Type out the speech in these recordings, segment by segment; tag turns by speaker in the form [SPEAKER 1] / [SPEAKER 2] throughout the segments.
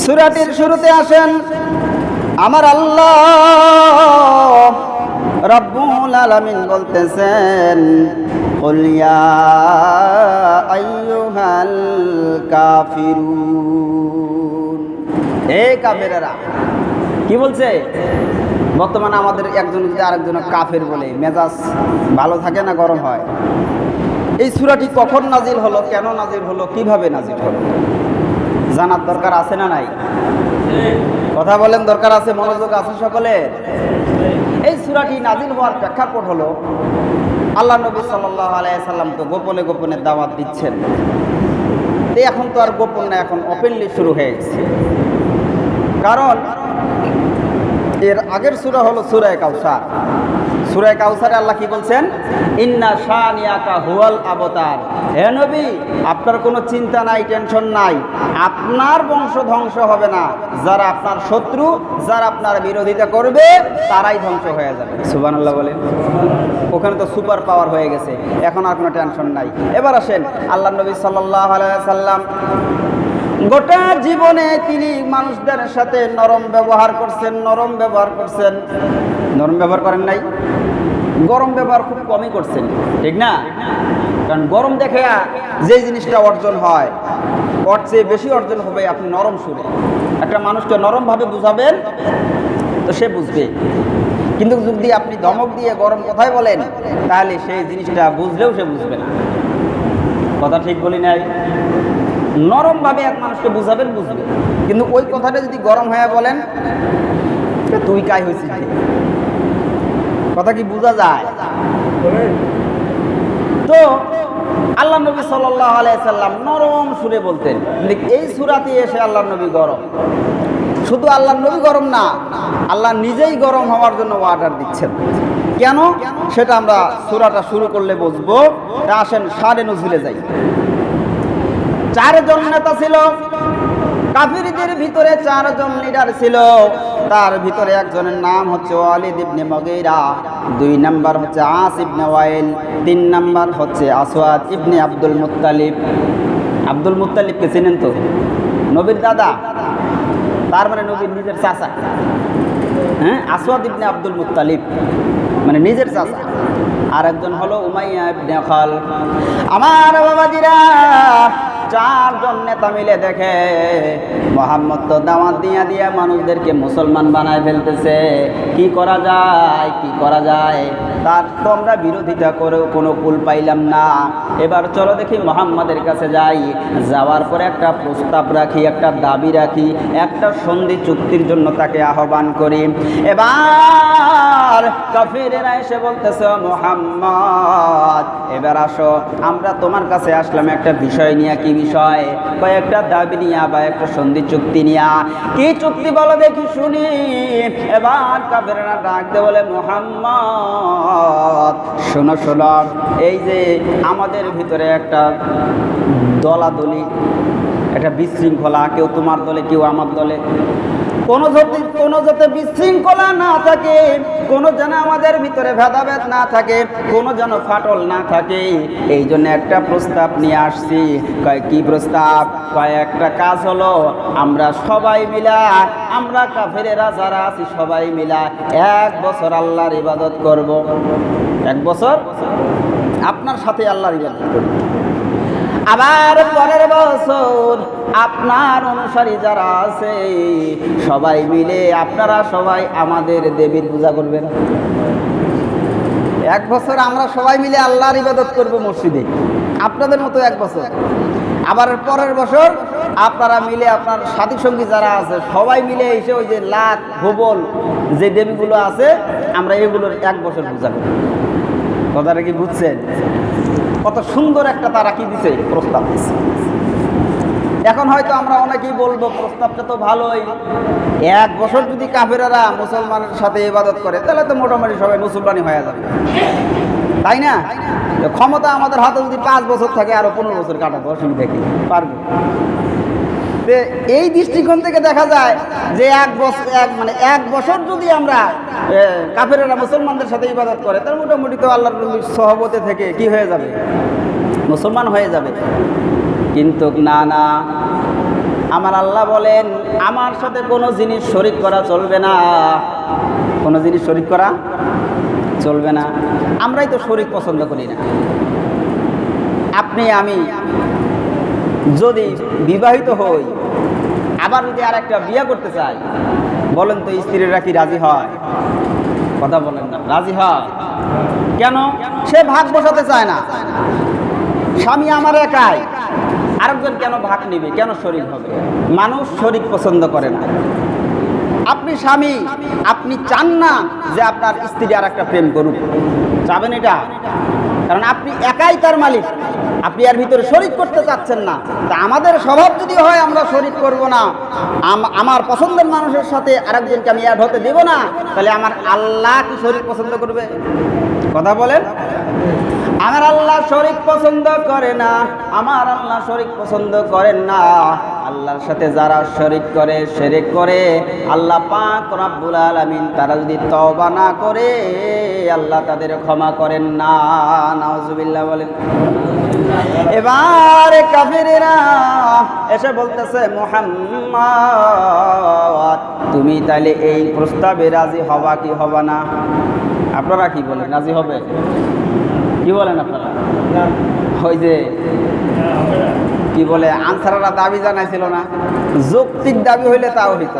[SPEAKER 1] সুরাটির শুরুতে আসেন আমার আল্লাহ রব্বুল আলামিন বলতেছেন قل يا أيها الكافرون এ কাফেরেরা কি বলছে বর্তমানে আমাদের একজন যদি আরেকজন কাফের বলে মেজাজ ভালো থাকে না গরম হয় এই সূরাটি কখন নাজিল হলো কেন নাজিল হলো কিভাবে নাজিল হলো জানার দরকার আছে না নাই? কথা বলেন, দরকার আছে, মনোযোগ আছে সকলের? এই সূরাটি নাজিল হওয়ার প্রেক্ষাপট হলো, আল্লাহ নবী সাল্লাল্লাহু আলাইহি সাল্লাম তো গোপনে গোপনে দাওয়াত দিচ্ছেন। এখন তো আর গোপন না, এখন ওপেনলি শুরু হয়ে গেছে। কারণ এর আগের সূরা হলো সূরা কাউসার। সূরা কাউসারে আল্লাহ কি বলছেন? ইন্না শানিয়াকা হুয়াল আবতার। হে নবী, আপনার কোনো চিন্তা নাই, টেনশন নাই। আপনার বংশ ধ্বংস হবে না। যারা আপনার শত্রু, যারা আপনার বিরোধিতা করবে, তারাই ধ্বংস হয়ে যাবে। সুবহানাল্লাহ বলেন। ওখানে তো সুপার পাওয়ার হয়ে গেছে। এখন আর কোনো টেনশন নাই। এবার আসেন আল্লাহ নবী আলাইহি সাল্লাম গোটা জীবনে তিনি মানুষদের সাথে নরম ব্যবহার করছেন, নরম ব্যবহার করছেন। নরম ব্যবহার করেন নাই? গরম ব্যবহার খুব কমই করছেন, ঠিক না? কারণ গরম দেখে যে জিনিসটা অর্জন হয়, ওর চেয়ে বেশি অর্জন হবে আপনি নরম সুরে। একটা মানুষকে নরমভাবে বুঝাবেন, তো সে বুঝবে। কিন্তু যদি আপনি ধমক দিয়ে গরম কথাই বলেন, তাহলে সেই জিনিসটা বুঝলেও সে বুঝবে না। কথা ঠিক বলি নাই? নরমভাবে এক মানুষকে বুঝাবেন, বুঝবে। কিন্তু ওই কথাটা যদি গরম হয়ে বলেন তুই কাই হয়েছিস কথা কি বোঝা যায়? তো আল্লাহ নবী আলাইসাল্লাম নরম সুরে বলতেন এই সুরাতে এসে আল্লাহ নবী গরম। শুধু আল্লাহ নবী গরম না, আল্লাহ নিজেই গরম হওয়ার জন্য অর্ডার দিচ্ছেন। কেন? সেটা আমরা সুরাটা শুরু করলে বুঝব। আসেন সাড়ে নজুলে যাই। চারজন নেতা ছিল। কাফিরদের ভিতরে চারজন লিডার ছিল। তার ভিতরে একজনের নাম হচ্ছে ওয়ালিদ ইবনে মগিরা, দুই নাম্বার হচ্ছে আস ইবনে ওয়াইল, তিন নাম্বার হচ্ছে Aswad ibn Abdul Muttalib. Abdul মুত্তালিবকে চেনেন তো? নবীর দাদা? তার মানে নবীর নিজের চাচা। হ্যাঁ আসওয়াদ ইবনে আব্দুল মুত্তালিব। মানে নিজের চাচা। আর একজন হলো উমাইয়া ইবনে খাল। আমার বাবাজিরা চারজন নেতা মিলে দেখে। মোহাম্মদ তো দাওয়াত দিয়া দিয়া মানুষদেরকে মুসলমান বানায় ফেলতেছে। কি করা যায়, কি করা যায়? তার তো আমরা বিরোধিতা করেও কোনো কুল পাইলাম না। এবার চলো দেখি মোহাম্মদের কাছে যাই। যাওয়ার পরে একটা প্রস্তাব রাখি, একটা দাবি রাখি, একটা সন্ধি চুক্তির জন্য তাকে আহ্বান করি। এবার কাফিরেরা এসে বলতেছে মোহাম্মদ, এবার আসো। আমরা তোমার কাছে আসলাম একটা বিষয় নিয়ে, কি বিষয়, কয়েকটা দাবি নিয়া বা একটা সন্ধি চুক্তি নিয়া। কি চুক্তি বলো দেখি শুনি। এবার কাফেরেরা ডাকতে বলে, মোহাম্মদ, শোনো শোনো। এই যে আমাদের ভিতরে একটা দলাদলি একটা বিশৃঙ্খলা, কেউ তোমার দলে, কেউ আমার দলে। কোনো যদি, কোনো যাতে বিশৃঙ্খলা না থাকে, কোনো যেন আমাদের ভিতরে ভেদাভেদ না থাকে, কোনো যেন ফাটল না থাকে, এই জন্য একটা প্রস্তাব নিয়ে আসছি। কয়, কি প্রস্তাব? কয়, একটা কাজ হলো, আমরা সবাই মিলা, আমরা কাফেরেরা যারা আছি, সবাই মিলা এক বছর আল্লাহর ইবাদত করব। এক বছর? আপনার সাথে আল্লাহর ইবাদত করব। আবার পরের বছর আপনার অনুসারী যারা আছে, সবাই মিলে আপনারা সবাই আমাদের দেবীর পূজা করবেন। এক বছর আমরা সবাই মিলে আল্লাহর ইবাদত করব মসজিদে। আপনাদের মতো এক বছর। আবার পরের বছর আপনারা মিলে আপনার সাথী সঙ্গী যারা আছে, সবাই মিলে এসে ওই যে লাখ ভোবল যে দেবীগুলো আছে, আমরা এগুলোর এক বছর পূজা করি। কথাটা কি বুঝছেন? কত সুন্দর একটা তারা কি দিছে? প্রস্তাব দিছে। এখন হয়তো আমরা অনেকেই বলব, প্রস্তাবটা তো ভালোই। এক বছর যদি কাফেরারা মুসলমানের সাথে ইবাদত করে, তাহলে তো মোটামুটি সবাই মুসলমানই হয়ে যাবে। তাই না? ক্ষমতা আমাদের হাতে যদি পাঁচ বছর থাকে, আরও পনেরো বছর কাটাবো, অসুবিধা কি? পারব। তো এই দৃষ্টিকোণ থেকে দেখা যায় যে এক বছর এক মানে এক বছর যদি আমরা কাফেরেরা মুসলমানদের সাথে ইবাদত করে তার মোটামুটি তো আল্লাহ সহবতে থেকে কি হয়ে যাবে? মুসলমান হয়ে যাবে। কিন্তু না না, আমার আল্লাহ বলেন, আমার সাথে কোনো জিনিস শরিক করা চলবে না। কোনো জিনিস শরিক করা চলবে না। আমরাই তো শরিক পছন্দ করি না। আপনি, আমি যদি বিবাহিত হই, আবার যদি আর একটা বিয়ে করতে চাই, বলেন তো স্ত্রীরা কি রাজি হয়? কথা বলেন না, রাজি হয়। কেন? সে ভাগ বসাতে চায় না। স্বামী আমার একাই। আরেকজন কেন ভাগ নিবে? কেন শরীর হবে? মানুষ শরীর পছন্দ করে না। আপনি স্বামী, আপনি চান না যে আপনার স্ত্রী আর একটা প্রেম করুক। চাবেন এটা? কারণ আপনি একাই তার মালিক। আপনি আর ভিতরে শরিক করতে চাচ্ছেন না। তা আমাদের স্বভাব যদি হয়, আমরা শরিক করব না। আমার পছন্দের মানুষের সাথে আরেকজনকে আমি অ্যাড হতে দেব না, তাহলে আমার আল্লাহ কি শরিক পছন্দ করবে? কথা বলেন। আমার আল্লাহ শরিক পছন্দ করে না, আমার আল্লাহ শরিক পছন্দ করেন না। আল্লাহর সাথে যারা শরিক করে শিরিক করে, আল্লাহ পাক রব্বুল আলামিন তারা যদি তওবা না করে, আল্লাহ তাদের ক্ষমা করেন না। নাউজুবিল্লাহ বলেন। এবার কাফিরেরা এসে বলতেছে, মোহাম্মদ, তুমি তাহলে এই প্রস্তাবে রাজি হবা কি হবা না? আপনারা কি বলেন? রাজি হবে? কি বলেন আপনারা? ওই যে কি বলে, আনসাররা দাবি জানাইছিল না। যৌক্তিক দাবি হইলে তাও হইত।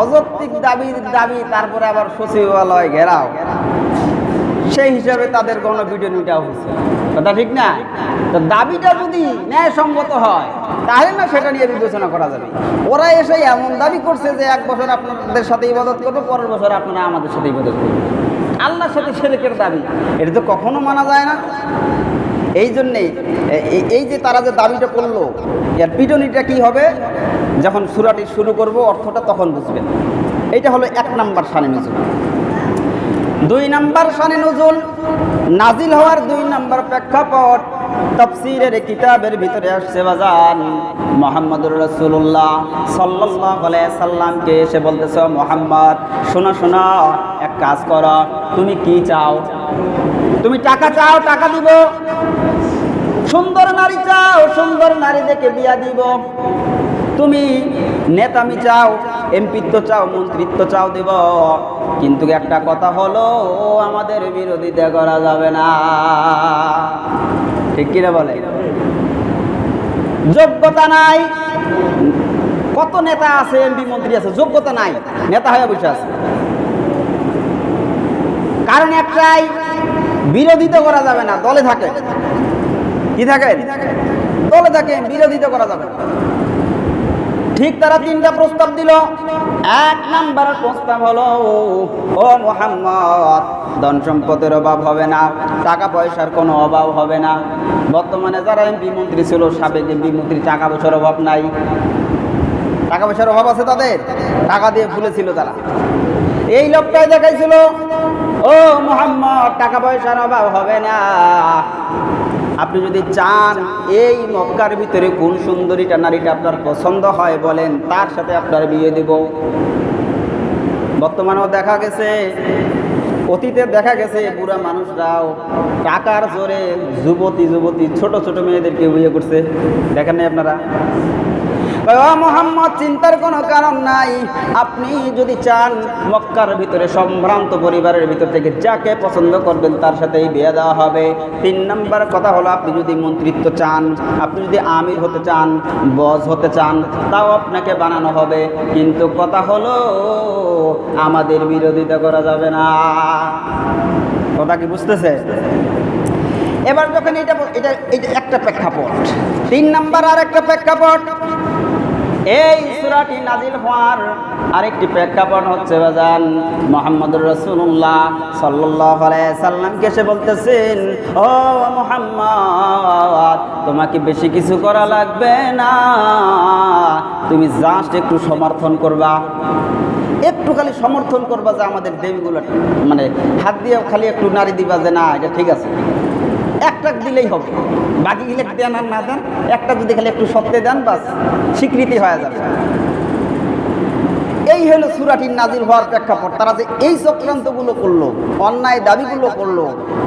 [SPEAKER 1] অযৌক্তিক দাবির দাবি, তারপরে আবার সচিবালয় ঘেরাও। সেই হিসাবে তাদের কোনো ভিডিও নিটাও হয়েছে কথা ঠিক না? তো দাবিটা যদি ন্যায়সঙ্গত হয়, তাহলে না সেটা নিয়ে বিবেচনা করা যাবে। ওরা এসে এমন দাবি করছে যে এক বছর আপনাদের সাথে ইবাদত করব, পরের বছর আপনারা আমাদের সাথে ইবাদত করবেন। আল্লাহর সাথে সেরেকের দাবি। এটা তো কখনো মানা যায় না। এই জন্যে এ- এ- এই যে তারা যে দাবিটা করল এর পিটনিটা কি হবে? যখন সুরাটি শুরু করব, অর্থটা তখন বুঝবেন। এইটা হলো এক নাম্বার সানে নজরুল দুই নাম্বার শানে নজুল, নাজিল হওয়ার দুই নাম্বার প্রেক্ষাপট, তফসিরের কিতাবের ভিতরে আসছে, বাজান, মোহাম্মদুর রসুল্লাহ সাল্লাহ সাল্লামকে এসে বলতেছ মোহাম্মদ, শোনা, শোনো, এক কাজ করো, তুমি কি চাও? তুমি টাকা চাও, টাকা দিব। সুন্দর নারী চাও, সুন্দর নারী দেখে বিয়া দিব। তুমি নেতামি চাও, এমপিত্ব চাও, মন্ত্রিত্ব চাও দেব। কিন্তু একটা কথা হলো, আমাদের বিরোধিতা করা যাবে না। ঠিক কিনা বলে? যোগ্যতা নাই। কত নেতা আছে, এমপি মন্ত্রী আছে, যোগ্যতা নাই। নেতা হয়ে বসে আছে। কারণ একটাই, বিরোধিতা করা যাবে না, দলে থাকে। কি থাকে দলে থাকে বিরোধিতা করা যাবে ঠিক তারা তিনটা প্রস্তাব দিল। এক নাম্বার প্রস্তাব হলো, ও মোহাম্মদ, ধন সম্পদের অভাব হবে না, টাকা পয়সার কোনো অভাব হবে না। বর্তমানে যারা এমপি মন্ত্রী ছিল, সাবেক এমপি মন্ত্রী, টাকা পয়সার অভাব নাই। টাকা পয়সার অভাব আছে তাদের? টাকা দিয়ে ভুলেছিল তারা। এই লোকটাই দেখাইছিল, ও মোহাম্মদ, টাকা পয়সার অভাব হবে না। আপনি যদি চান এই মক্কার ভিতরে কোন সুন্দরীটা নারীটা আপনার পছন্দ হয় বলেন, তার সাথে আপনার বিয়ে দেব। বর্তমানেও দেখা গেছে, অতীতে দেখা গেছে বুড়া মানুষরাও টাকার জোরে যুবতী যুবতী ছোট ছোট মেয়েদেরকে বিয়ে করছে। দেখেন নাই আপনারা? মোহাম্মদ, চিন্তার কোনো কারণ নাই। আপনি যদি চান মক্কার ভিতরে সম্ভ্রান্ত পরিবারের ভিতর থেকে যাকে পছন্দ করবেন, তার সাথেই বিয়ে দেওয়া হবে। তিন নম্বর কথা হলো, আপনি যদি মন্ত্রিত্ব চান, আপনি যদি আমির হতে চান বজ হতে চান, তাও আপনাকে বানানো হবে। কিন্তু কথা হলো, আমাদের বিরোধিতা করা যাবে না। কথা কি বুঝতেছে? এবার যখন এটা এটা এটা একটা প্রেক্ষাপট। তিন নাম্বার আর একটা প্রেক্ষাপট। এই সুরাটি নাজিল হওয়ার আরেকটি প্রেক্ষাপট হচ্ছে, বাজান, মোহাম্মদুর রসুল্লাহ সাল্লাহ সাল্লামকে সে বলতেছেন, ও মোহাম্মদ, তোমাকে বেশি কিছু করা লাগবে না। তুমি জাস্ট একটু সমর্থন করবা। একটু খালি সমর্থন করবা যে আমাদের দেবীগুলো মানে হাত দিয়ে খালি একটু নারী দিবা যে না, এটা ঠিক আছে। একটা দিলেই হবে। বাকি দেন আর না দেন, একটা যদি খালি একটু সত্যি দেন, বাস স্বীকৃতি হয়ে যাবে। এই হলো সুরাটির নাজির হওয়ার প্রেক্ষাপট। তারা যে এই চক্রান্তগুলো করল, অন্যায় দাবিগুলো করল,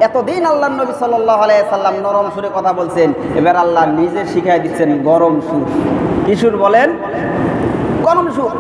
[SPEAKER 1] এতদিন আল্লাহ নবী সাল্লাহ সাল্লাম নরম সুরে কথা বলছেন, এবার আল্লাহ নিজে শিখাই দিচ্ছেন গরম সুর। কি সুর বলেন? গরম সুর।